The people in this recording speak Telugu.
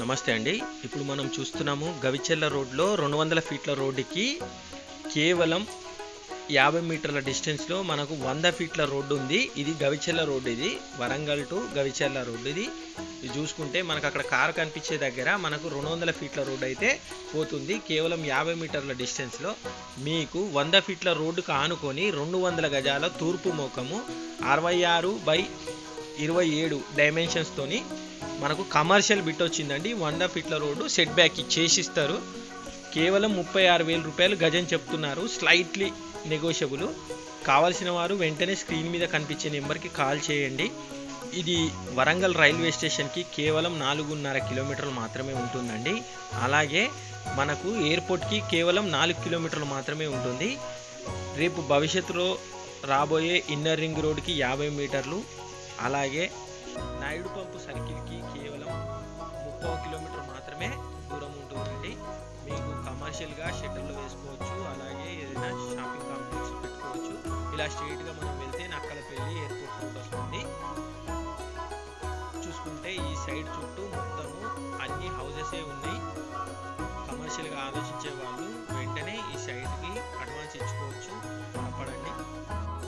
నమస్తే అండి. ఇప్పుడు మనం చూస్తున్నాము గవిచెల్ల రోడ్లో రెండు వందల ఫీట్ల రోడ్డుకి కేవలం యాభై మీటర్ల డిస్టెన్స్లో మనకు వంద ఫీట్ల రోడ్డు ఉంది. ఇది గవిచెల్ల రోడ్డు ఇది. వరంగల్ టు గవిచెల్ల రోడ్డు ఇది. చూసుకుంటే మనకు అక్కడ కారు కనిపించే దగ్గర మనకు రెండు వందల ఫీట్ల రోడ్డు అయితే పోతుంది. కేవలం యాభై మీటర్ల డిస్టెన్స్లో మీకు వంద ఫీట్ల రోడ్డుకు ఆనుకొని రెండు వందల గజాల తూర్పు ముఖము అరవై ఆరు బై ఇరవై ఏడు డైమెన్షన్స్తోని మనకు కమర్షియల్ బిట్ వచ్చిందండి. వంద ఫీట్ల రోడ్డు సెట్ బ్యాక్ చేసిస్తారు. కేవలం ముప్పై ఆరు వేల రూపాయలు గజం చెప్తున్నారు. స్లైట్లీ నెగోషియబుల్ కావాల్సిన వారు వెంటనే స్క్రీన్ మీద కనిపించే నెంబర్కి కాల్ చేయండి. ఇది వరంగల్ రైల్వే స్టేషన్కి కేవలం నాలుగున్నర కిలోమీటర్లు మాత్రమే ఉంటుందండి. అలాగే మనకు ఎయిర్పోర్ట్కి కేవలం నాలుగు కిలోమీటర్లు మాత్రమే ఉంటుంది. రేపు భవిష్యత్తులో రాబోయే ఇన్నర్ రింగ్ రోడ్కి యాభై మీటర్లు అలాగే నాయుడు పంపు సర్కిల్కి కేవలం ముప్పై కిలోమీటర్ మాత్రమే దూరం ఉంటుందండి. మీకు కమర్షియల్గా షెటర్లు వేసుకోవచ్చు అలాగే ఏదైనా షాపింగ్ కాంప్లెక్స్ పెట్టుకోవచ్చు. ఇలా స్ట్రైట్గా మనం వెళ్తే నక్కలపల్లి ఎయిర్పోర్ట్ రూట్ వస్తుంది. చూసుకుంటే ఈ సైడ్ చుట్టూ మొత్తము అన్ని హౌజెసే ఉన్నాయి. కమర్షియల్గా ఆలోచించే వాళ్ళు